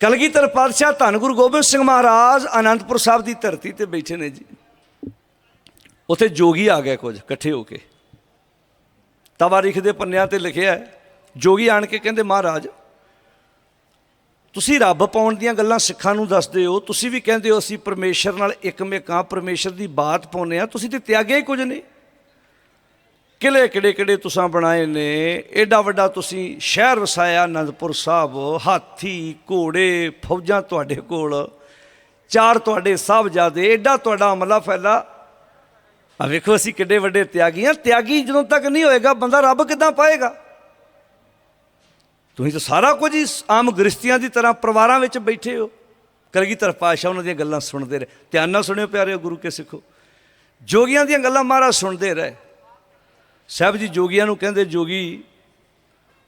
ਕਲਗੀਧਰ ਪਾਤਸ਼ਾਹ ਧੰਨ ਗੁਰੂ ਗੋਬਿੰਦ ਸਿੰਘ ਮਹਾਰਾਜ ਅਨੰਦਪੁਰ ਸਾਹਿਬ ਦੀ ਧਰਤੀ ਤੇ ਬੈਠੇ ਨੇ ਜੀ। ਉੱਥੇ ਜੋਗੀ ਆ ਗਏ ਕੁਝ, ਇਕੱਠੇ ਹੋ ਕੇ। ਤਵਾਰੀਖ ਦੇ ਪੰਨਿਆਂ ਤੇ ਲਿਖਿਆ ਜੋਗੀ ਆਣ ਕੇ ਕਹਿੰਦੇ, ਮਹਾਰਾਜ, ਤੁਸੀਂ ਰੱਬ ਪਾਉਣ ਦੀਆਂ ਗੱਲਾਂ ਸਿੱਖਾਂ ਨੂੰ ਦੱਸਦੇ ਹੋ, ਤੁਸੀਂ ਵੀ ਕਹਿੰਦੇ ਹੋ ਅਸੀਂ ਪਰਮੇਸ਼ਰ ਨਾਲ ਇੱਕਮੇਕਾਂ ਪਰਮੇਸ਼ਰ ਦੀ ਬਾਤ ਪਾਉਂਦੇ ਆ ਤੁਸੀਂ ਤੇ ਤਿਆਗਿਆ ਹੀ ਕੁਝ ਨਹੀਂ ਕਿਲੇ ਕਿਹੜੇ ਕਿਹੜੇ ਤੁਸੀਂ ਬਣਾਏ ਨੇ। ਐਡਾ ਵੱਡਾ ਤੁਸੀਂ ਸ਼ਹਿਰ ਵਸਾਇਆ ਅਨੰਦਪੁਰ ਸਾਹਿਬ। ਹਾਥੀ, ਘੋੜੇ, ਫੌਜਾਂ ਤੁਹਾਡੇ ਕੋਲ। ਚਾਰ ਤੁਹਾਡੇ ਸਾਹਿਬਜ਼ਾਦੇ। ਐਡਾ ਤੁਹਾਡਾ ਅਮਲਾ ਫੈਲਾ। ਆ ਵੇਖੋ ਅਸੀਂ ਕਿੱਡੇ ਵੱਡੇ ਤਿਆਗੀ ਆ। ਤਿਆਗੀ ਜਦੋਂ ਤੱਕ ਨਹੀਂ ਹੋਏਗਾ, ਬੰਦਾ ਰੱਬ ਕਿੱਦਾਂ ਪਾਏਗਾ? ਤੁਸੀਂ ਤਾਂ ਸਾਰਾ ਕੁਝ ਹੀ ਆਮ ਗ੍ਰਸਤੀਆਂ ਦੀ ਤਰ੍ਹਾਂ ਪਰਿਵਾਰਾਂ ਵਿੱਚ ਬੈਠੇ ਹੋ। ਕਲਗੀਧਰ ਪਾਤਸ਼ਾਹ ਉਹਨਾਂ ਦੀਆਂ ਗੱਲਾਂ ਸੁਣਦੇ ਰਹੇ। ਧਿਆਨ ਨਾਲ ਸੁਣਿਓ ਪਿਆਰਿਓ ਗੁਰੂ ਕੇ ਸਿੱਖੋ। ਜੋਗੀਆਂ ਦੀਆਂ ਗੱਲਾਂ ਮਹਾਰਾਜ ਸੁਣਦੇ ਰਹੇ। ਸਾਹਿਬ ਜੀ ਜੋਗੀਆਂ ਨੂੰ ਕਹਿੰਦੇ, ਜੋਗੀ,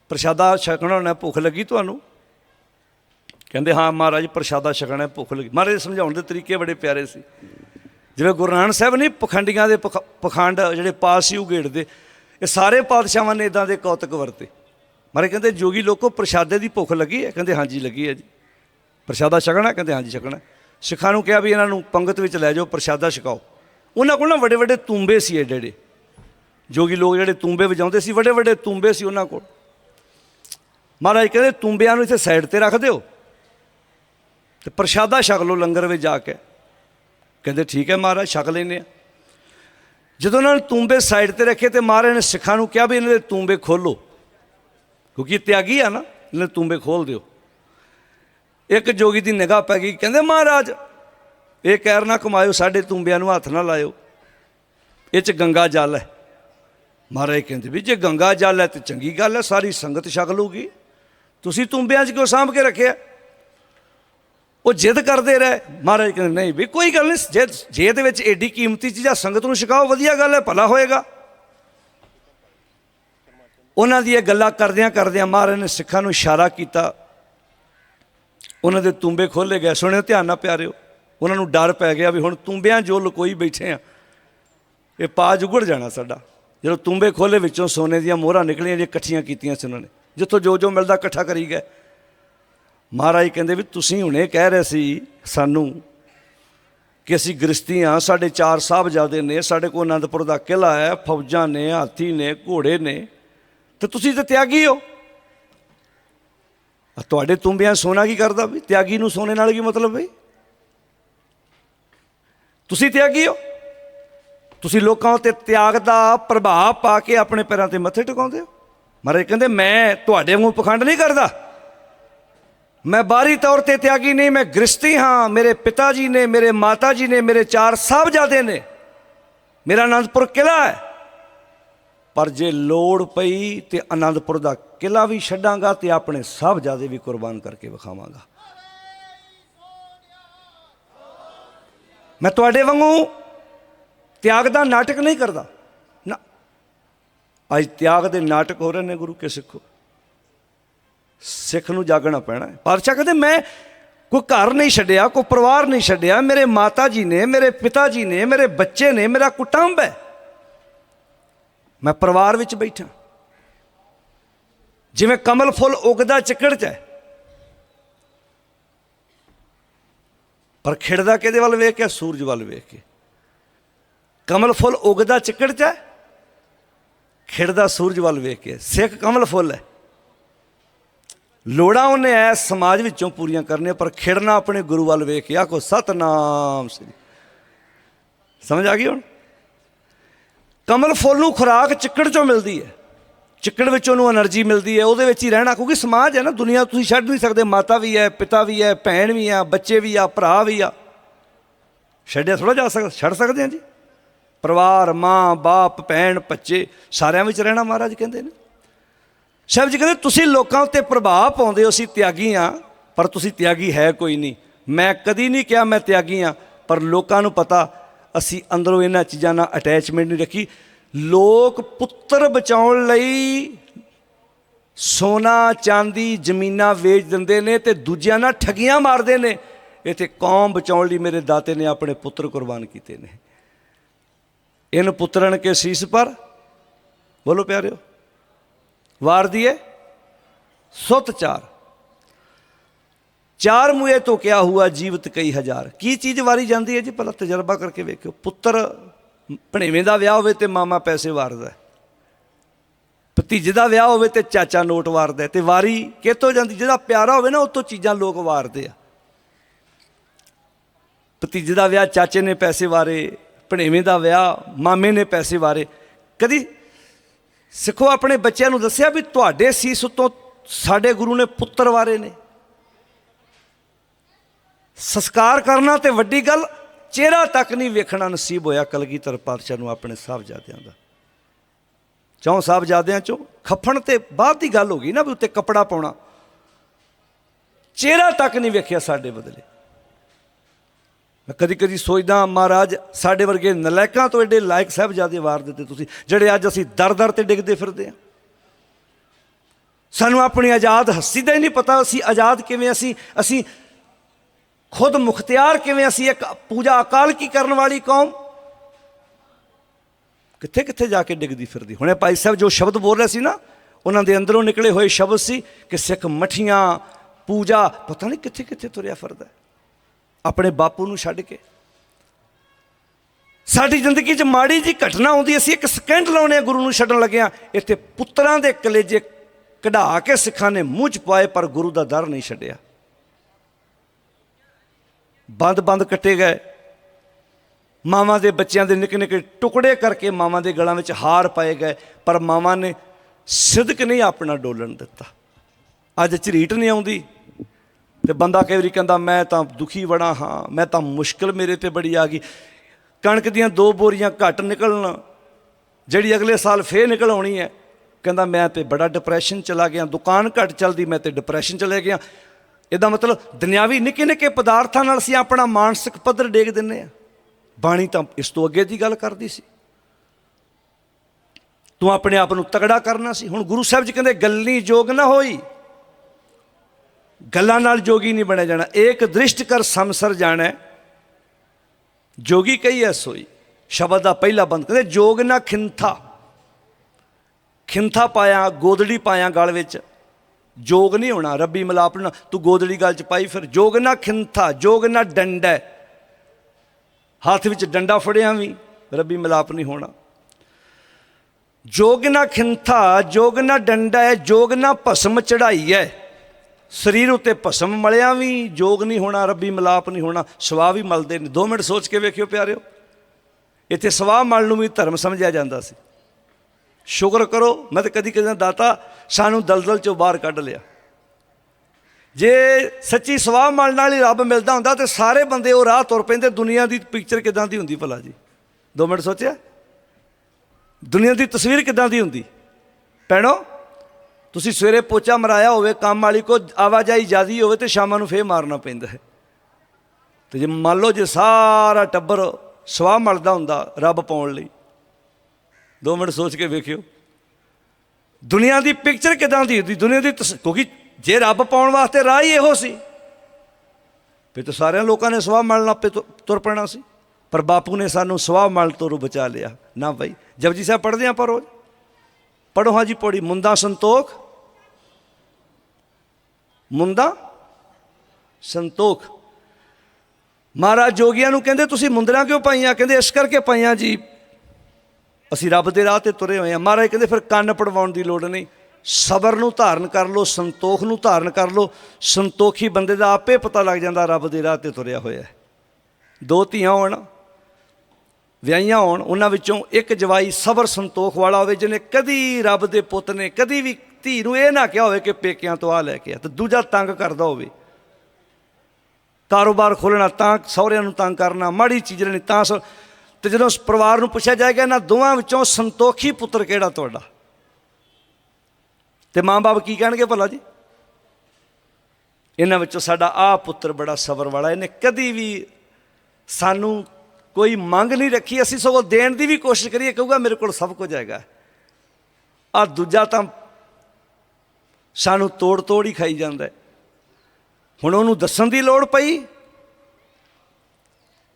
ਪ੍ਰਸ਼ਾਦਾ ਛਕਣਾ ਹੋਣਾ ਭੁੱਖ ਲੱਗੀ ਤੁਹਾਨੂੰ? ਕਹਿੰਦੇ, ਹਾਂ ਮਹਾਰਾਜ, ਪ੍ਰਸ਼ਾਦਾ ਛਕਣਾ ਭੁੱਖ ਲੱਗੀ। ਮਹਾਰਾਜ ਸਮਝਾਉਣ ਦੇ ਤਰੀਕੇ ਬੜੇ ਪਿਆਰੇ ਸੀ। ਜਿਵੇਂ ਗੁਰੂ ਨਾਨਕ ਸਾਹਿਬ ਨੇ ਪਖੰਡੀਆਂ ਦੇ ਪਖ- ਪਖੰਡ ਜਿਹੜੇ ਪਾਸ ਸੀ ਉਗੇੜਦੇ ਇਹ ਸਾਰੇ ਪਾਤਸ਼ਾਹਾਂ ਨੇ ਇਦਾਂ ਦੇ ਕੌਤਕ ਵਰਤੇ। ਮਹਾਰਾਜ ਕਹਿੰਦੇ, ਜੋਗੀ ਲੋਕੋ, ਪ੍ਰਸ਼ਾਦੇ ਦੀ ਭੁੱਖ ਲੱਗੀ ਹੈ? ਕਹਿੰਦੇ, ਹਾਂਜੀ, ਲੱਗੀ ਹੈ ਜੀ। ਪ੍ਰਸ਼ਾਦਾ ਛਕਣਾ? ਕਹਿੰਦੇ, ਹਾਂਜੀ, ਛਕਣਾ। ਸਿੱਖਾਂ ਨੂੰ ਕਿਹਾ ਵੀ ਇਹਨਾਂ ਨੂੰ ਪੰਗਤ ਵਿੱਚ ਲੈ ਜਾਓ, ਪ੍ਰਸ਼ਾਦਾ ਛਕਾਓ। ਉਹਨਾਂ ਕੋਲ ਨਾ ਵੱਡੇ ਵੱਡੇ ਤੂੰਬੇ ਸੀ ਏਡੇ ਏਡੇ ਜੋਗੀ ਲੋਕ ਜਿਹੜੇ ਤੂੰਬੇ ਵਜਾਉਂਦੇ ਸੀ, ਵੱਡੇ ਵੱਡੇ ਤੂੰਬੇ ਸੀ ਉਹਨਾਂ ਕੋਲ। ਮਹਾਰਾਜ ਕਹਿੰਦੇ, ਤੂੰਬਿਆਂ ਨੂੰ ਇੱਥੇ ਸਾਈਡ ਤੇ ਰੱਖ ਦਿਓ। ਤੇ ਪ੍ਰਸ਼ਾਦਾ ਛਕ ਲਓ ਲੰਗਰ ਵਿੱਚ ਜਾ ਕੇ। ਕਹਿੰਦੇ, ਠੀਕ ਹੈ ਮਹਾਰਾਜ, ਛਕ ਲੈਨੇ ਆ ਜਦੋਂ ਉਹਨਾਂ ਨੇ ਤੂੰਬੇ ਸਾਈਡ ਤੇ ਰੱਖੇ ਤੇ ਮਹਾਰਾਜ ਨੇ ਸਿੱਖਾਂ ਨੂੰ ਕਿਹਾ ਵੀ ਇਹਨਾਂ ਦੇ ਤੂੰਬੇ ਖੋਲੋ। ਕਿਉਂਕਿ ਤਿਆਗੀ ਆ ਨਾ, ਇਹਨਾਂ ਦੇ ਤੂੰਬੇ ਖੋਲ ਦਿਓ। ਇੱਕ ਜੋਗੀ ਦੀ ਨਿਗਾਹ ਪੈ ਗਈ। ਕਹਿੰਦੇ, ਮਹਾਰਾਜ, ਇਹ ਕਹਿਰ ਨਾ ਕਮਾਇਓ, ਸਾਡੇ ਤੂੰਬਿਆਂ ਨੂੰ ਹੱਥ ਨਾ ਲਾਇਓ। ਇਹ ਚ ਗੰਗਾ ਜਲ ਹੈ। ਮਹਾਰਾਜ ਕਹਿੰਦੇ ਵੀ ਜੇ ਗੰਗਾ ਜਲ ਹੈ ਤੇ ਚੰਗੀ ਗੱਲ ਹੈ, ਸਾਰੀ ਸੰਗਤ ਛਕ ਲੂਗੀ ਤੁਸੀਂ ਤੁੰਬਿਆਂ 'ਚ ਕਿਉਂ ਸਾਂਭ ਕੇ ਰੱਖਿਆ? ਉਹ ਜਿੱਦ ਕਰਦੇ ਰਹੇ। ਮਹਾਰਾਜ ਕਹਿੰਦੇ, ਨਹੀਂ ਵੀ ਕੋਈ ਗੱਲ ਨਹੀਂ, ਜੇ ਜੇ ਇਹਦੇ ਵਿੱਚ ਏਡੀ ਕੀਮਤੀ ਚੀਜ਼ਾਂ ਸੰਗਤ ਨੂੰ ਛਕਾਓ, ਵਧੀਆ ਗੱਲ ਹੈ, ਭਲਾ ਹੋਏਗਾ। ਉਹਨਾਂ ਦੀ ਇਹ ਗੱਲਾਂ ਕਰਦਿਆਂ ਕਰਦਿਆਂ ਮਹਾਰਾਜ ਨੇ ਸਿੱਖਾਂ ਨੂੰ ਇਸ਼ਾਰਾ ਕੀਤਾ। ਉਹਨਾਂ ਦੇ ਤੁੰਬੇ ਖੋਲੇ ਗਏ। ਸੁਣਿਓ, ਧਿਆਨ ਨਾਲ ਪਿਆਰਿਓ, ਉਹਨਾਂ ਨੂੰ ਡਰ ਪੈ ਗਿਆ ਵੀ ਹੁਣ ਤੁੰਬਿਆਂ ਜੋ ਲੁਕੋਈ ਬੈਠੇ ਆ, ਇਹ ਪਾ ਜੁਗੜ ਜਾਣਾ ਸਾਡਾ। ਜਦੋਂ ਤੁੰਬੇ ਖੋਲੇ ਵਿੱਚੋਂ ਸੋਨੇ ਦੀਆਂ ਮੋਹਰਾਂ ਨਿਕਲੀਆਂ ਜੇ ਇਕੱਠੀਆਂ ਕੀਤੀਆਂ ਸੀ ਉਹਨਾਂ ਨੇ, ਜਿੱਥੋਂ ਜੋ ਜੋ ਮਿਲਦਾ ਇਕੱਠਾ ਕਰੀ ਗਏ। ਮਹਾਰਾਜ ਕਹਿੰਦੇ ਵੀ ਤੁਸੀਂ ਹੁਣੇ ਕਹਿ ਰਹੇ ਸੀ ਸਾਨੂੰ ਕਿ ਅਸੀਂ ਗ੍ਰਸਤੀ ਹਾਂ ਸਾਡੇ ਚਾਰ ਸਾਹਿਬਜ਼ਾਦੇ ਨੇ, ਸਾਡੇ ਕੋਲ ਅਨੰਦਪੁਰ ਦਾ ਕਿਲਾ ਹੈ, ਫੌਜਾਂ ਨੇ, ਹਾਥੀ ਨੇ, ਘੋੜੇ ਨੇ, ਤੇ ਤੁਸੀਂ ਤਾਂ ਤਿਆਗੀ ਹੋ। ਤੁਹਾਡੇ ਤੁੰਬਿਆਂ ਸੋਨਾ ਕੀ ਕਰਦਾ ਵੀ? ਤਿਆਗੀ ਨੂੰ ਸੋਨੇ ਨਾਲ ਕੀ ਮਤਲਬ ਬਈ? ਤੁਸੀਂ ਤਿਆਗੀ ਹੋ। ਤੁਸੀਂ ਲੋਕਾਂ ਉੱਤੇ ਤਿਆਗ ਦਾ ਪ੍ਰਭਾਵ ਪਾ ਕੇ ਆਪਣੇ ਪੈਰਾਂ ਤੇ ਮੱਥੇ ਟਿਕਾਉਂਦੇ ਹੋ? ਮਹਾਰਾਜ ਕਹਿੰਦੇ, ਮੈਂ ਤੁਹਾਡੇ ਵਾਂਗੂ ਪਖੰਡ ਨਹੀਂ ਕਰਦਾ। ਮੈਂ ਬਾਹਰੀ ਤੌਰ ਤੇ ਤਿਆਗੀ ਨਹੀਂ, ਮੈਂ ਗ੍ਰਸਤੀ ਹਾਂ। ਮੇਰੇ ਪਿਤਾ ਜੀ ਨੇ, ਮੇਰੇ ਮਾਤਾ ਜੀ ਨੇ, ਮੇਰੇ ਚਾਰ ਸਾਹਿਬਜ਼ਾਦੇ ਨੇ। ਮੇਰਾ ਅਨੰਦਪੁਰ ਕਿਲਾ ਹੈ। ਪਰ ਜੇ ਲੋੜ ਪਈ ਤੇ ਅਨੰਦਪੁਰ ਦਾ ਕਿਲਾ ਵੀ ਛੱਡਾਂਗਾ ਤੇ ਆਪਣੇ ਸਾਹਿਬਜ਼ਾਦੇ ਵੀ ਕੁਰਬਾਨ ਕਰਕੇ ਵਿਖਾਵਾਂਗਾ। ਮੈਂ ਤੁਹਾਡੇ ਵਾਂਗੂ ਤਿਆਗ ਦਾ ਨਾਟਕ ਨਹੀਂ ਕਰਦਾ। ਨਾ। ਅੱਜ ਤਿਆਗ ਦੇ ਨਾਟਕ ਹੋ ਰਹੇ ਨੇ ਗੁਰੂ ਕੇ ਸਿੱਖੋ। ਸਿੱਖ ਨੂੰ ਜਾਗਣਾ ਪੈਣਾ ਹੈ। ਪਾਤਸ਼ਾਹ ਕਹਿੰਦੇ, ਮੈਂ ਕੋਈ ਘਰ ਨਹੀਂ ਛੱਡਿਆ, ਕੋਈ ਪਰਿਵਾਰ ਨਹੀਂ ਛੱਡਿਆ। ਮੇਰੇ ਮਾਤਾ ਜੀ ਨੇ, ਮੇਰੇ ਪਿਤਾ ਜੀ ਨੇ, ਮੇਰੇ ਬੱਚੇ ਨੇ, ਮੇਰਾ ਕੁਟੰਬ ਹੈ। ਮੈਂ ਪਰਿਵਾਰ ਵਿੱਚ ਬੈਠਾ। ਜਿਵੇਂ ਕਮਲ ਫੁੱਲ ਉਗਦਾ ਚਿੱਕੜ 'ਚ ਹੈ। ਪਰ ਖਿੜਦਾ ਕਿਹਦੇ ਵੱਲ ਵੇਖ ਕੇ? ਸੂਰਜ ਵੱਲ ਵੇਖ ਕੇ। ਕਮਲ ਫੁੱਲ ਉਗਦਾ ਚਿੱਕੜ 'ਚ ਖਿੜਦਾ ਸੂਰਜ ਵੱਲ ਵੇਖ ਕੇ। ਸਿੱਖ ਕਮਲ ਫੁੱਲ ਹੈ। ਲੋੜਾਂ ਉਹਨੇ ਐ ਸਮਾਜ ਵਿੱਚੋਂ ਪੂਰੀਆਂ ਕਰਨੀਆਂ, ਪਰ ਖਿੜਨਾ ਆਪਣੇ ਗੁਰੂ ਵੱਲ ਵੇਖ ਕੇ। ਆਖੋ, ਸਤਨਾਮ ਸ੍ਰੀ। ਸਮਝ ਆ ਗਈ ਹੁਣ? ਕਮਲ ਫੁੱਲ ਨੂੰ ਖੁਰਾਕ ਚਿੱਕੜ 'ਚੋਂ ਮਿਲਦੀ ਹੈ। ਚਿੱਕੜ ਵਿੱਚ ਉਹਨੂੰ એનર્ਜੀ ਮਿਲਦੀ ਹੈ। ਉਹਦੇ ਵਿੱਚ ਹੀ ਰਹਿਣਾ, ਕਿਉਂਕਿ ਸਮਾਜ ਹੈ ਨਾ, ਦੁਨੀਆ ਤੁਸੀਂ ਛੱਡ ਨਹੀਂ ਸਕਦੇ। ਮਾਤਾ ਵੀ ਹੈ, ਪਿਤਾ ਵੀ ਹੈ, ਭੈਣ ਵੀ ਆ, ਬੱਚੇ ਵੀ ਆ, ਭਰਾ ਵੀ ਆ। ਛੱਡਿਆ ਥੋੜਾ ਜਾ ਸਕਦਾ, ਛੱਡ ਸਕਦੇ ਆ ਜੀ? ਪਰਿਵਾਰ, ਮਾਂ, ਬਾਪ, ਭੈਣ ਬੱਚੇ ਸਾਰਿਆਂ ਵਿੱਚ ਰਹਿਣਾ ਮਹਾਰਾਜ ਕਹਿੰਦੇ ਨੇ। ਸਾਹਿਬ ਜੀ ਕਹਿੰਦੇ, ਤੁਸੀਂ ਲੋਕਾਂ ਉੱਤੇ ਪ੍ਰਭਾਵ ਪਾਉਂਦੇ ਹੋ, ਅਸੀਂ ਤਿਆਗੀ ਆ ਪਰ ਤੁਸੀਂ ਤਿਆਗੀ ਹੈ ਕੋਈ ਨਹੀਂ। ਮੈਂ ਕਦੀ ਨਹੀਂ ਕਿਹਾ ਮੈਂ ਤਿਆਗੀ ਆ ਪਰ ਲੋਕਾਂ ਨੂੰ ਪਤਾ, ਅਸੀਂ ਅੰਦਰੋਂ ਇਹਨਾਂ ਚੀਜ਼ਾਂ ਨਾਲ ਅਟੈਚਮੈਂਟ ਨਹੀਂ ਰੱਖੀ। ਲੋਕ ਪੁੱਤਰ ਬਚਾਉਣ ਲਈ ਸੋਨਾ, ਚਾਂਦੀ, ਜ਼ਮੀਨਾਂ ਵੇਚ ਦਿੰਦੇ ਨੇ ਤੇ ਦੂਜਿਆਂ ਨਾਲ ਠਗੀਆਂ ਮਾਰਦੇ ਨੇ। ਇੱਥੇ ਕੌਮ ਬਚਾਉਣ ਲਈ ਮੇਰੇ ਦਾਤੇ ਨੇ ਆਪਣੇ ਪੁੱਤਰ ਕੁਰਬਾਨ ਕੀਤੇ ਨੇ। ਇਨ ਪੁੱਤਰਨ ਕੇ ਸੀਸ ਪਰ? ਬੋਲੋ ਪਿਆਰਿਓ। ਵਾਰ ਦੀਏ। ਸੁਤ ਚਾਰ। ਚਾਰ ਮੂਏ ਤੋਂ ਕਿਆ ਹੁਆ ਜੀਵਤ ਕਈ ਹਜ਼ਾਰ। ਕੀ ਚੀਜ਼ ਵਾਰੀ ਜਾਂਦੀ ਹੈ ਜੀ? ਪਹਿਲਾਂ ਤਜਰਬਾ ਕਰਕੇ ਵੇਖਿਓ। ਪੁੱਤਰ ਭਣੇਵੇਂ ਦਾ ਵਿਆਹ ਹੋਵੇ ਤੇ ਮਾਮਾ ਪੈਸੇ ਵਾਰਦਾ ਭਤੀਜੇ ਦਾ ਵਿਆਹ ਹੋਵੇ ਤੇ ਚਾਚਾ ਨੋਟ ਵਾਰਦਾ ਹੈ। ਤੇ ਵਾਰੀ ਕਿਤੋਂ ਜਾਂਦੀ? ਜਿਹਦਾ ਪਿਆਰਾ ਹੋਵੇ ਨਾ ਉਤੋਂ ਚੀਜ਼ਾਂ ਲੋਕ ਵਾਰਦੇ ਆ। ਭਤੀਜੇ ਦਾ ਵਿਆਹ, ਚਾਚੇ ਨੇ ਪੈਸੇ ਵਾਰੇ ਭਣੇਵੇਂ ਦਾ ਵਿਆਹ ਮਾਮੇ ਨੇ ਪੈਸੇ ਵਾਰੇ। ਕਦੀ ਸਿੱਖੋ ਆਪਣੇ ਬੱਚਿਆਂ ਨੂੰ ਦੱਸਿਆ ਵੀ ਤੁਹਾਡੇ ਸੀਸ ਉੱਤੋਂ ਸਾਡੇ ਗੁਰੂ ਨੇ ਪੁੱਤਰ ਵਾਰੇ ਨੇ। ਸੰਸਕਾਰ ਕਰਨਾ ਤੇ ਵੱਡੀ ਗੱਲ, ਚਿਹਰਾ ਤੱਕ ਨਹੀਂ ਵੇਖਣਾ ਨਸੀਬ ਹੋਇਆ ਕਲਗੀਧਰ ਪਾਤਸ਼ਾਹ ਨੂੰ ਆਪਣੇ ਸਾਹਿਬਜ਼ਾਦਿਆਂ ਦਾ। ਚੌਂ ਸਾਹਿਬਜ਼ਾਦਿਆਂ ਚੋਂ ਖੱਫਣ ਤੇ ਬਾਅਦ ਦੀ ਗੱਲ ਹੋ ਗਈ ਨਾ ਵੀ ਉੱਤੇ ਕੱਪੜਾ ਪਾਉਣਾ। ਚਿਹਰਾ ਤੱਕ ਨਹੀਂ ਵੇਖਿਆ ਸਾਡੇ ਬਦਲੇ। ਮੈਂ ਕਦੀ ਕਦੀ ਸੋਚਦਾ ਮਹਾਰਾਜ, ਸਾਡੇ ਵਰਗੇ ਨਲਾਇਕਾਂ ਤੋਂ ਐਡੇ ਲਾਇਕ ਸਾਹਿਬਜ਼ਾਦੇ ਵਾਰ ਦਿੱਤੇ ਤੁਸੀਂ, ਜਿਹੜੇ ਅੱਜ ਅਸੀਂ ਦਰ ਦਰ ਤੇ ਡਿੱਗਦੇ ਫਿਰਦੇ ਹਾਂ। ਸਾਨੂੰ ਆਪਣੀ ਆਜ਼ਾਦ ਹਸਤੀ ਦਾ ਹੀ ਨਹੀਂ ਪਤਾ ਅਸੀਂ ਆਜ਼ਾਦ ਕਿਵੇਂ ਅਸੀਂ ਅਸੀਂ ਖੁਦ ਮੁਖਤਿਆਰ ਕਿਵੇਂ ਅਸੀਂ ਇੱਕ ਪੂਜਾ ਅਕਾਲ ਕੀ ਕਰਨ ਵਾਲੀ ਕੌਮ। ਕਿੱਥੇ ਕਿੱਥੇ ਜਾ ਕੇ ਡਿੱਗਦੀ ਫਿਰਦੀ? ਹੁਣੇ ਭਾਈ ਸਾਹਿਬ ਜੋ ਸ਼ਬਦ ਬੋਲ ਰਹੇ ਸੀ ਨਾ, ਉਹਨਾਂ ਦੇ ਅੰਦਰੋਂ ਨਿਕਲੇ ਹੋਏ ਸ਼ਬਦ ਸੀ ਕਿ ਸਿੱਖ ਮਠੀਆਂ ਪੂਜਾ ਪਤਾ ਨਹੀਂ ਕਿੱਥੇ ਕਿੱਥੇ ਤੁਰਿਆ ਫਿਰਦਾ ਆਪਣੇ ਬਾਪੂ ਨੂੰ ਛੱਡ ਕੇ। ਸਾਡੀ ਜ਼ਿੰਦਗੀ 'ਚ ਮਾੜੀ ਜੀ ਘਟਨਾ ਆਉਂਦੀ ਅਸੀਂ ਇੱਕ ਸਕਿੰਟ ਲਾਉਣੇ ਆ ਗੁਰੂ ਨੂੰ ਛੱਡਣ ਲੱਗਿਆ ਇੱਥੇ ਪੁੱਤਰਾਂ ਦੇ ਕਲੇਜੇ ਕਢਾ ਕੇ ਸਿੱਖਾਂ ਨੇ ਮੂੰਹ 'ਚ ਪਾਏ, ਪਰ ਗੁਰੂ ਦਾ ਦਰ ਨਹੀਂ ਛੱਡਿਆ। ਬੰਦ ਬੰਦ ਕੱਟੇ ਗਏ। ਮਾਵਾਂ ਦੇ ਬੱਚਿਆਂ ਦੇ ਨਿੱਕੇ ਨਿੱਕੇ ਟੁਕੜੇ ਕਰਕੇ ਮਾਵਾਂ ਦੇ ਗਲਾਂ ਵਿੱਚ ਹਾਰ ਪਾਏ ਗਏ, ਪਰ ਮਾਵਾਂ ਨੇ ਸਿਦਕ ਨਹੀਂ ਆਪਣਾ ਡੋਲਣ ਦਿੱਤਾ। ਅੱਜ ਝਰੀਟ ਨਹੀਂ ਆਉਂਦੀ। ਤੇ ਬੰਦਾ ਕਈ ਵਾਰੀ ਕਹਿੰਦਾ, ਮੈਂ ਤਾਂ ਦੁਖੀ ਬੜਾ ਹਾਂ, ਮੈਂ ਤਾਂ ਮੁਸ਼ਕਲ ਮੇਰੇ ਤੇ ਬੜੀ ਆ ਗਈ। ਕਣਕ ਦੀਆਂ ਦੋ ਬੋਰੀਆਂ ਘੱਟ ਨਿਕਲਣ, ਜਿਹੜੀ ਅਗਲੇ ਸਾਲ ਫੇਰ ਨਿਕਲ ਆਉਣੀ ਹੈ। ਕਹਿੰਦਾ, ਮੈਂ ਤੇ ਬੜਾ ਡਿਪਰੈਸ਼ਨ ਚਲਾ ਗਿਆ, ਦੁਕਾਨ ਘੱਟ ਚੱਲਦੀ, ਮੈਂ ਤੇ ਡਿਪਰੈਸ਼ਨ ਚਲੇ ਗਿਆ। ਇਹਦਾ ਮਤਲਬ ਦੁਨਿਆਵੀ ਨਿੱਕੇ ਨਿੱਕੇ ਪਦਾਰਥਾਂ ਨਾਲ ਅਸੀਂ ਆਪਣਾ ਮਾਨਸਿਕ ਪੱਧਰ ਡੇਗ ਦਿੰਨੇ ਆ ਬਾਣੀ ਤਾਂ ਇਸ ਤੋਂ ਅੱਗੇ ਦੀ ਗੱਲ ਕਰਦੀ ਸੀ। ਤੂੰ ਆਪਣੇ ਆਪ ਨੂੰ ਤਗੜਾ ਕਰਨਾ ਸੀ। ਹੁਣ ਗੁਰੂ ਸਾਹਿਬ ਜੀ ਕਹਿੰਦੇ ਗੱਲੀ ਜੋਗ ਨਾ ਹੋਈ। ਗੱਲਾਂ ਨਾਲ ਜੋਗੀ ਨਹੀਂ ਬਣਿਆ ਜਾਣਾ। ਏਕ ਦ੍ਰਿਸ਼ਟ ਕਰ ਸੰਸਰ ਜਾਣਾ। ਜੋਗੀ ਕਹੀ ਐ ਸੋਈ। ਸ਼ਬਦ ਦਾ ਪਹਿਲਾ ਬੰਦ ਕਹਿੰਦੇ, ਜੋਗ ਨਾ ਖਿੰਥਾ। ਖਿੰਥਾ ਪਾਇਆ ਗੋਦੜੀ ਪਾਇਆ ਗਲ ਵਿੱਚ। ਜੋਗ ਨਹੀਂ ਹੋਣਾ, ਰੱਬੀ ਮਲਾਪ ਨਾ ਤੂੰ ਗੋਦੜੀ ਗਲ ਚ ਪਾਈ ਫਿਰ। ਜੋਗ ਨਾ ਖਿੰਥਾ, ਜੋਗ ਨਾ ਡੰਡਾ। ਹੱਥ ਵਿੱਚ ਡੰਡਾ ਫੜਿਆ ਵੀ, ਰੱਬੀ ਮਲਾਪ ਨਹੀਂ ਹੋਣਾ। ਜੋਗ ਨਾ ਖਿੰਥਾ, ਜੋਗ ਨਾ ਡੰਡਾ ਹੈ ਜੋਗ ਨਾ ਭਸਮ ਚੜਾਈ ਹੈ ਸਰੀਰ ਉੱਤੇ ਭਸਮ ਮਲਿਆ ਵੀ, ਜੋਗ ਨਹੀਂ ਹੋਣਾ, ਰੱਬੀ ਮਲਾਪ ਨਹੀਂ ਹੋਣਾ, ਸਵਾਹ ਵੀ ਮਲਦੇ ਨੇ 2 ਮਿੰਟ ਸੋਚ ਕੇ ਵੇਖਿਓ ਪਿਆਰਿਓ। ਇੱਥੇ ਸਵਾਹ ਮਲ ਨੂੰ ਵੀ ਧਰਮ ਸਮਝਿਆ ਜਾਂਦਾ ਸੀ। ਸ਼ੁਕਰ ਕਰੋ, ਮੈਂ ਤਾਂ ਕਦੀ ਕਦੀ ਦਾਤਾ ਸਾਨੂੰ ਦਲਦਲ ਚੋਂ ਬਾਹਰ ਕੱਢ ਲਿਆ। ਜੇ ਸੱਚੀ ਸਵਾਹ ਮਲ ਨਾਲ ਹੀ ਰੱਬ ਮਿਲਦਾ ਹੁੰਦਾ ਤੇ ਸਾਰੇ ਬੰਦੇ ਉਹ ਰਾਹ ਤੁਰ ਪੈਂਦੇ, ਦੁਨੀਆ ਦੀ ਪਿਕਚਰ ਕਿਦਾਂ ਦੀ ਹੁੰਦੀ ਭਲਾ ਜੀ? 2 ਮਿੰਟ ਸੋਚਿਆ? ਦੁਨੀਆ ਦੀ ਤਸਵੀਰ ਕਿਦਾਂ ਦੀ ਹੁੰਦੀ? ਭੈਣੋ ਤੁਸੀਂ ਸਵੇਰੇ ਪੋਚਾ ਮਰਾਇਆ ਹੋਵੇ, ਕੰਮ ਵਾਲੀ ਕੋ ਆਵਾਜਾਈ ਜ਼ਿਆਦੀ ਹੋਵੇ ਤੇ ਸ਼ਾਮਾਂ ਨੂੰ ਫੇਰ ਮਾਰਨਾ ਪੈਂਦਾ ਹੈ। ਤੇ ਜੇ ਮੰਨ ਲਓ ਜੇ ਸਾਰਾ ਟੱਬਰ ਸਵਾਹ ਮਲਦਾ ਹੁੰਦਾ ਰੱਬ ਪਾਉਣ ਲਈ 2 ਮਿੰਟ ਸੋਚ ਕੇ ਵੇਖਿਓ। ਦੁਨੀਆ ਦੀ ਪਿਕਚਰ ਕਿਦਾਂ ਦੀ ਹੁੰਦੀ? ਦੁਨੀਆ ਦੀ ਤਸ- ਕਿਉਂਕਿ ਜੇ ਰੱਬ ਪਾਉਣ ਵਾਸਤੇ ਰਾਹ ਹੀ ਇਹੋ ਸੀ, ਫਿਰ ਤਾਂ ਸਾਰਿਆਂ ਲੋਕਾਂ ਨੇ ਸਵਾਹ ਮਲਣਾ ਪੇ ਤੁ- ਤੁਰ ਪੈਣਾ ਸੀ। ਪਰ ਬਾਪੂ ਨੇ ਸਾਨੂੰ ਸਵਾਹ ਮਲ ਤੋਂ ਬਚਾ ਲਿਆ। ਨਾ ਭਾਈ ਜਪਜੀ ਸਾਹਿਬ ਪੜ੍ਹਦੇ ਆਪਾਂ ਰੋਜ਼? ਪੜੋ ਹਾਂ ਜੀ ਪੌੜੀ ਮੁੰਦਾ ਸੰਤੋਖ ਮੁੰਦਾ ਸੰਤੋਖ। ਮਹਾਰਾਜ ਜੋਗੀਆਂ ਨੂੰ ਕਹਿੰਦੇ, ਤੁਸੀਂ ਮੁੰਦਰਾਂ ਕਿਉਂ ਪਾਈਆਂ? ਕਹਿੰਦੇ, ਇਸ ਕਰਕੇ ਪਾਈਆਂ ਜੀ। ਅਸੀਂ ਰੱਬ ਦੇ ਰਾਹ ਤੇ ਤੁਰੇ ਹੋਏ ਹਾਂ। ਮਹਾਰਾਜ ਕਹਿੰਦੇ, ਫਿਰ ਕੰਨ ਪੜਵਾਉਣ ਦੀ ਲੋੜ ਨਹੀਂ। ਸਬਰ ਨੂੰ ਧਾਰਨ ਕਰ ਲਓ, ਸੰਤੋਖ ਨੂੰ ਧਾਰਨ ਕਰ ਲਓ। ਸੰਤੋਖੀ ਬੰਦੇ ਦਾ ਆਪੇ ਪਤਾ ਲੱਗ ਜਾਂਦਾ, ਰੱਬ ਦੇ ਰਾਹ ਤੇ ਤੁਰਿਆ ਹੋਇਆ ਹੈ। ਦੋ ਧੀਆਂ ਹੋਣ, ਵਿਆਹੀਆਂ ਹੋਣ, ਉਹਨਾਂ ਵਿੱਚੋਂ ਇੱਕ ਜਵਾਈ ਸਬਰ ਸੰਤੋਖ ਵਾਲਾ ਹੋਵੇ, ਜਿਹਨੇ ਕਦੀ ਰੱਬ ਦੇ ਪੁੱਤ ਨੇ, ਕਦੀ ਵੀ ਧੀ ਨੂੰ ਇਹ ਨਾ ਕਿਹਾ ਹੋਵੇ ਕਿ ਪੇਕਿਆਂ ਤੋਂ ਆ ਲੈ ਕੇ ਆ ਤੇ ਦੂਜਾ ਤੰਗ ਕਰਦਾ ਹੋਵੇ। ਕਾਰੋਬਾਰ ਖੋਲਣਾ ਤਾਂ ਸਹੁਰਿਆਂ ਨੂੰ ਤੰਗ ਕਰਨਾ, ਮਾੜੀ ਚੀਜ਼ ਨਹੀਂ ਤਾਂ ਸ- ਤੇ ਜਦੋਂ ਉਸ ਪਰਿਵਾਰ ਨੂੰ ਪੁੱਛਿਆ ਜਾਏਗਾ, ਇਹਨਾਂ ਦੋਵਾਂ ਵਿੱਚੋਂ ਸੰਤੋਖੀ ਪੁੱਤਰ ਕਿਹੜਾ ਤੁਹਾਡਾ? ਤੇ ਮਾਂ-ਬਾਪ ਕੀ ਕਹਿਣਗੇ ਭਲਾ ਜੀ? ਇਹਨਾਂ ਵਿੱਚੋਂ ਸਾਡਾ ਆ ਪੁੱਤਰ ਬੜਾ ਸਬਰ ਵਾਲਾ, ਇਹਨੇ ਕਦੀ ਵੀ ਸਾਨੂੰ ਕੋਈ ਮੰਗ ਨਹੀਂ ਰੱਖੀ, ਅਸੀਂ ਸਗੋਂ ਦੇਣ ਦੀ ਵੀ ਕੋਸ਼ਿਸ਼ ਕਰੀਏ, ਕਹੂਗਾ ਮੇਰੇ ਕੋਲ ਸਭ ਕੁਝ ਹੈਗਾ। ਆ ਦੂਜਾ ਤਾਂ ਸਾਨੂੰ ਤੋੜ ਤੋੜ ਹੀ ਖਾਈ ਜਾਂਦਾ ਹੁਣ ਉਹਨੂੰ ਦੱਸਣ ਦੀ ਲੋੜ ਪਈ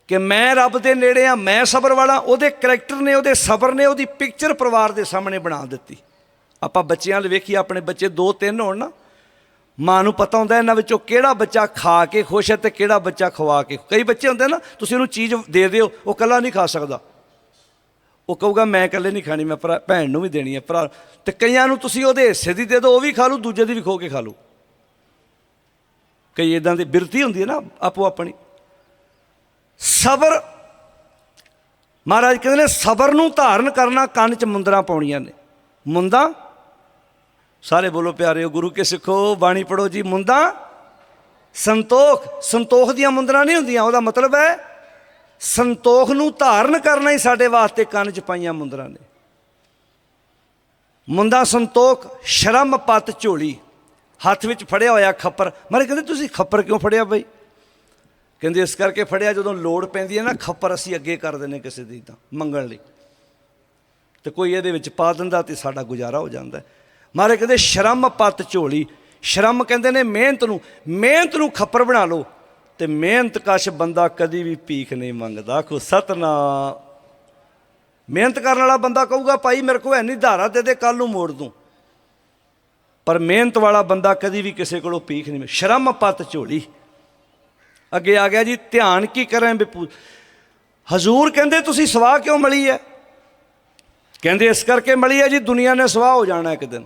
ਕਿ ਮੈਂ ਰੱਬ ਦੇ ਨੇੜੇ ਆ ਮੈਂ ਸਬਰ ਵਾਲਾ, ਉਹਦੇ ਕਰੈਕਟਰ ਨੇ, ਉਹਦੇ ਸਬਰ ਨੇ, ਉਹਦੀ ਪਿਕਚਰ ਪਰਿਵਾਰ ਦੇ ਸਾਹਮਣੇ ਬਣਾ ਦਿੱਤੀ। ਆਪਾਂ ਬੱਚਿਆਂ ਲਈ ਵੇਖੀ ਆਪਣੇ ਬੱਚੇ ਦੋ ਤਿੰਨ ਹੋਣ ਨਾ, ਮਾਂ ਨੂੰ ਪਤਾ ਹੁੰਦਾ ਇਹਨਾਂ ਵਿੱਚੋਂ ਕਿਹੜਾ ਬੱਚਾ ਖਾ ਕੇ ਖੁਸ਼ ਹੈ ਤੇ ਕਿਹੜਾ ਬੱਚਾ ਖਵਾ ਕੇ ਕਈ ਬੱਚੇ ਹੁੰਦੇ ਨਾ, ਤੁਸੀਂ ਉਹਨੂੰ ਚੀਜ਼ ਦੇ ਦਿਓ, ਉਹ ਇਕੱਲਾ ਨਹੀਂ ਖਾ ਸਕਦਾ। ਉਹ ਕਹੂਗਾ, ਮੈਂ ਇਕੱਲੇ ਨਹੀਂ ਖਾਣੀ, ਮੈਂ ਭਰਾ, ਭੈਣ ਨੂੰ ਵੀ ਦੇਣੀ ਹੈ, ਭਰਾ। ਤੇ ਕਈਆਂ ਨੂੰ ਤੁਸੀਂ ਉਹਦੇ ਹਿੱਸੇ ਦੀ ਦੇ ਦਿਓ, ਉਹ ਵੀ ਖਾ ਲੂ, ਦੂਜੇ ਦੀ ਵੀ ਖੋ ਕੇ ਖਾ ਲੂ। ਕਈ ਇਦਾਂ ਦੀ ਬਿਰਤੀ ਹੁੰਦੀ ਹੈ ਨਾ, ਆਪੋ ਆਪਣੀ। ਸਬਰ, ਮਹਾਰਾਜ ਕਹਿੰਦੇ ਨੇ, ਸਬਰ ਨੂੰ ਧਾਰਨ ਕਰਨਾ ਕੰਨ 'ਚ ਮੁੰਦਰਾਂ ਪਾਉਣੀਆਂ ਨੇ। ਮੁੰਦਾਂ, ਸਾਰੇ ਬੋਲੋ ਪਿਆਰਿਓ, ਗੁਰੂ ਕੇ ਸਿੱਖੋ, ਬਾਣੀ ਪੜੋ ਜੀ, ਮੁੰਦਾਂ ਸੰਤੋਖ। ਸੰਤੋਖ ਦੀਆਂ ਮੁੰਦਰਾਂ ਨਹੀਂ ਹੁੰਦੀਆਂ, ਉਹਦਾ ਮਤਲਬ ਹੈ ਸੰਤੋਖ ਨੂੰ ਧਾਰਨ ਕਰਨਾ ਹੀ ਸਾਡੇ ਵਾਸਤੇ ਕੰਨ 'ਚ ਪਾਈਆਂ ਮੁੰਦਰਾਂ ਨੇ। ਮੁੰਦਾ ਸੰਤੋਖ, ਸ਼ਰਮ ਪਤ ਝੋਲੀ। ਹੱਥ ਵਿੱਚ ਫੜਿਆ ਹੋਇਆ ਖੱਪਰ। ਮਾਰੇ ਕਹਿੰਦੇ, ਤੁਸੀਂ ਖੱਪਰ ਕਿਉਂ ਫੜਿਆ ਬਈ? ਕਹਿੰਦੇ, ਇਸ ਕਰਕੇ ਫੜਿਆ ਜਦੋਂ ਲੋੜ ਪੈਂਦੀ ਹੈ ਨਾ, ਖੱਪਰ ਅਸੀਂ ਅੱਗੇ ਕਰ ਦਿੰਦੇ ਕਿਸੇ ਦੀ ਤਾਂ, ਮੰਗਣ ਲਈ। ਤੇ ਕੋਈ ਇਹਦੇ ਵਿੱਚ ਪਾ ਦਿੰਦਾ ਤੇ ਸਾਡਾ ਗੁਜ਼ਾਰਾ ਹੋ ਜਾਂਦਾ ਹੈ। ਮਾਰੇ ਕਹਿੰਦੇ, ਸ਼ਰਮ ਪਤ ਝੋਲੀ। ਸ਼ਰਮ ਕਹਿੰਦੇ ਨੇ, ਮਿਹਨਤ ਨੂੰ ਮਿਹਨਤ ਨੂੰ ਖੱਪਰ ਬਣਾ ਲਓ। ਤੇ ਮਿਹਨਤ ਕਸ਼ ਬੰਦਾ ਕਦੀ ਵੀ ਭੀਖ ਨਹੀਂ ਮੰਗਦਾ। ਕੋ ਸਤਨਾ ਮਿਹਨਤ ਕਰਨ ਵਾਲਾ ਬੰਦਾ ਕਹੂਗਾ, ਭਾਈ, ਮੇਰੇ ਕੋਲ ਐਨੀ ਧਾਰਾ ਦੇ ਦੇ ਕੱਲ ਨੂੰ ਮੋੜ ਦੂੰ। ਪਰ ਮਿਹਨਤ ਵਾਲਾ ਬੰਦਾ ਕਦੀ ਵੀ ਕਿਸੇ ਕੋਲੋਂ ਭੀਖ ਨਹੀਂ ਸ਼ਰਮ ਪਤ ਝੋਲੀ। ਅੱਗੇ ਆ ਗਿਆ ਜੀ, ਧਿਆਨ ਕੀ ਕਰਾਂ ਬਿਪੂ ਹਜ਼ੂਰ ਕਹਿੰਦੇ, ਤੁਸੀਂ ਸਵਾਹ ਕਿਉਂ ਮਲੀ ਹੈ ਕਹਿੰਦੇ, ਇਸ ਕਰਕੇ ਮਲੀ ਹੈ ਜੀ, ਦੁਨੀਆ ਨੇ ਸਵਾਹ ਹੋ ਜਾਣਾ ਇੱਕ ਦਿਨ।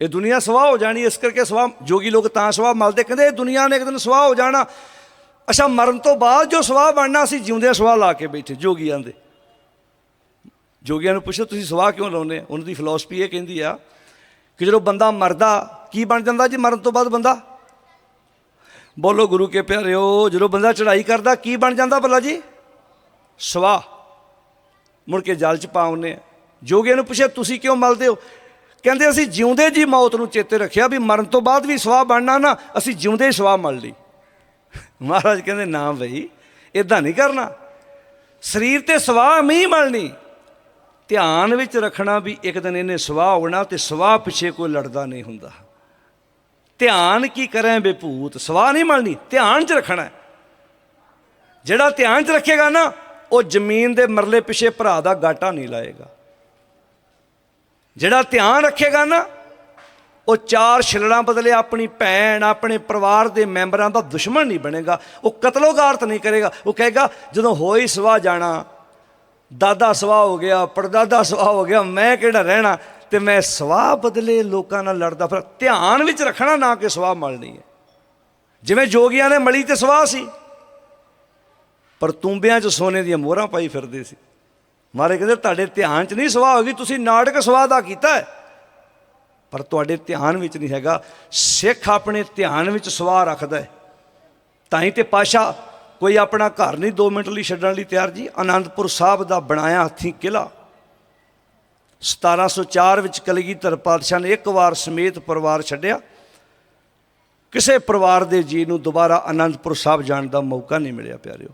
ਇਹ ਦੁਨੀਆ ਸਵਾਹ ਹੋ ਜਾਣੀ, ਇਸ ਕਰਕੇ ਸਵਾਹ, ਜੋਗੀ ਲੋਕ ਤਾਂ ਸਵਾਹ ਮਲਦੇ, ਕਹਿੰਦੇ ਇਹ ਦੁਨੀਆ ਨੇ ਇੱਕ ਦਿਨ ਸਵਾਹ ਹੋ ਜਾਣਾ। ਅੱਛਾ, ਮਰਨ ਤੋਂ ਬਾਅਦ ਜੋ ਸਵਾਹ ਬਣਨਾ, ਅਸੀਂ ਜਿਉਂਦੇ ਸਵਾਹ ਲਾ ਕੇ ਬੈਠੇ, ਜੋਗੀਆਂ ਦੇ। ਜੋਗੀਆਂ ਨੂੰ ਪੁੱਛੋ, ਤੁਸੀਂ ਸਵਾਹ ਕਿਉਂ ਲਾਉਂਦੇ? ਆ ਉਹਨਾਂ ਦੀ ਫਿਲਾਸਫੀ ਇਹ ਕਹਿੰਦੀ ਆ ਕਿ ਜਦੋਂ ਬੰਦਾ ਮਰਦਾ, ਕੀ ਬਣ ਜਾਂਦਾ ਜੀ ਮਰਨ ਤੋਂ ਬਾਅਦ ਬੰਦਾ? ਬੋਲੋ ਗੁਰੂ ਕੇ ਪਿਆਰਿਓ, ਜਦੋਂ ਬੰਦਾ ਚੜ੍ਹਾਈ ਕਰਦਾ, ਕੀ ਬਣ ਜਾਂਦਾ ਭਲਾ ਜੀ? ਸਵਾਹ। ਮੁੜ ਕੇ ਜਲ ਚ ਪਾਉਨੇ ਜੋਗੀਆਂ ਨੂੰ ਪੁੱਛਿਆ, ਤੁਸੀਂ ਕਿਉਂ ਮਲਦੇ ਹੋ? ਕਹਿੰਦੇ ਅਸੀਂ ਜਿਉਂਦੇ ਜੀ ਮੌਤ ਨੂੰ ਚੇਤੇ ਰੱਖਿਆ ਵੀ ਮਰਨ ਤੋਂ ਬਾਅਦ ਵੀ ਸਵਾਹ ਬਣਨਾ ਨਾ, ਅਸੀਂ ਜਿਉਂਦੇ ਹੀ ਸਵਾਹ ਮਲ ਲਈ। ਮਹਾਰਾਜ ਕਹਿੰਦੇ, ਨਾ ਬਈ ਇਦਾਂ ਨਹੀਂ ਕਰਨਾ। ਸਰੀਰ ਤੇ ਸਵਾਹ ਨਹੀਂ ਮਲਣੀ। ਧਿਆਨ ਵਿੱਚ ਰੱਖਣਾ ਵੀ ਇੱਕ ਦਿਨ ਇਹਨੇ ਸਵਾਹ ਹੋਣਾ ਤੇ ਸਵਾਹ ਪਿੱਛੇ ਕੋਈ ਲੜਦਾ ਨਹੀਂ ਹੁੰਦਾ। ਧਿਆਨ ਕੀ ਕਰੇ ਬੇਭੂਤ ਸਵਾਹ ਨਹੀਂ ਮਲਣੀ, ਧਿਆਨ 'ਚ ਰੱਖਣਾ। ਜਿਹੜਾ ਧਿਆਨ 'ਚ ਰੱਖੇਗਾ ਨਾ, ਉਹ ਜ਼ਮੀਨ ਦੇ ਮਰਲੇ ਪਿੱਛੇ ਭਰਾ ਦਾ ਗਾਟਾ ਨਹੀਂ ਲਾਏਗਾ। ਜਿਹੜਾ ਧਿਆਨ ਰੱਖੇਗਾ ਨਾ, ਉਹ ਚਾਰ ਛਿਲੜਾਂ ਬਦਲੇ ਆਪਣੀ ਭੈਣ, ਆਪਣੇ ਪਰਿਵਾਰ ਦੇ ਮੈਂਬਰਾਂ ਦਾ ਦੁਸ਼ਮਣ ਨਹੀਂ ਬਣੇਗਾ। ਉਹ ਕਤਲੋਗਾਰਤ ਨਹੀਂ ਕਰੇਗਾ। ਉਹ ਕਹੇਗਾ, ਜਦੋਂ ਹੋਈ ਸਵਾ ਜਾਣਾ, ਦਾਦਾ ਸਵਾਹ ਹੋ ਗਿਆ, ਪੜਦਾਦਾ ਸਵਾਹ ਹੋ ਗਿਆ, ਮੈਂ ਕਿਹੜਾ ਰਹਿਣਾ? ਤੇ ਮੈਂ ਸਵਾਹ ਬਦਲੇ ਲੋਕਾਂ ਨਾਲ ਲੜਦਾ ਫਿਰ। ਧਿਆਨ ਵਿੱਚ ਰੱਖਣਾ ਨਾ ਕਿ ਸਵਾਹ ਮਲਣੀ ਹੈ। ਜਿਵੇਂ ਜੋਗੀਆਂ ਨੇ ਮਲੀ ਤੇ ਸਵਾਹ ਸੀ, ਪਰ ਤੂੰਬਿਆਂ 'ਚ ਸੋਨੇ ਦੀਆਂ ਮੋਹਰਾਂ ਪਾਈ ਫਿਰਦੇ ਸੀ। ਮਾਰੇ ਕਹਿੰਦੇ, ਤੁਹਾਡੇ ਧਿਆਨ 'ਚ ਨਹੀਂ ਸਵਾਹ ਹੋਗੀ ਤੁਸੀਂ ਨਾਟਕ ਸਵਾਹ ਦਾ ਕੀਤਾ ਪਰ ਤੁਹਾਡੇ ਧਿਆਨ ਵਿੱਚ ਨਹੀਂ ਹੈਗਾ। ਸਿੱਖ ਆਪਣੇ ਧਿਆਨ ਵਿੱਚ ਸਵਾਹ ਰੱਖਦਾ ਹੈ। ਤਾਂ ਹੀ ਤੇ ਪਾਸ਼ਾ ਕੋਈ ਆਪਣਾ ਘਰ ਨਹੀਂ 2 ਮਿੰਟ ਲਈ ਛੱਡਣ ਲਈ ਤਿਆਰ ਜੀ? ਆਨੰਦਪੁਰ ਸਾਹਿਬ ਦਾ ਬਣਾਇਆ ਹੱਥੀਂ ਕਿਲਾ 1704 ਵਿੱਚ ਕਲਗੀਧਰ ਪਾਤਸ਼ਾਹ ਨੇ ਇੱਕ ਵਾਰ ਸਮੇਤ ਪਰਿਵਾਰ ਛੱਡਿਆ। ਕਿਸੇ ਪਰਿਵਾਰ ਦੇ ਜੀ ਨੂੰ ਦੁਬਾਰਾ ਆਨੰਦਪੁਰ ਸਾਹਿਬ ਜਾਣ ਦਾ ਮੌਕਾ ਨਹੀਂ ਮਿਲਿਆ, ਪਿਆਰਿਓ।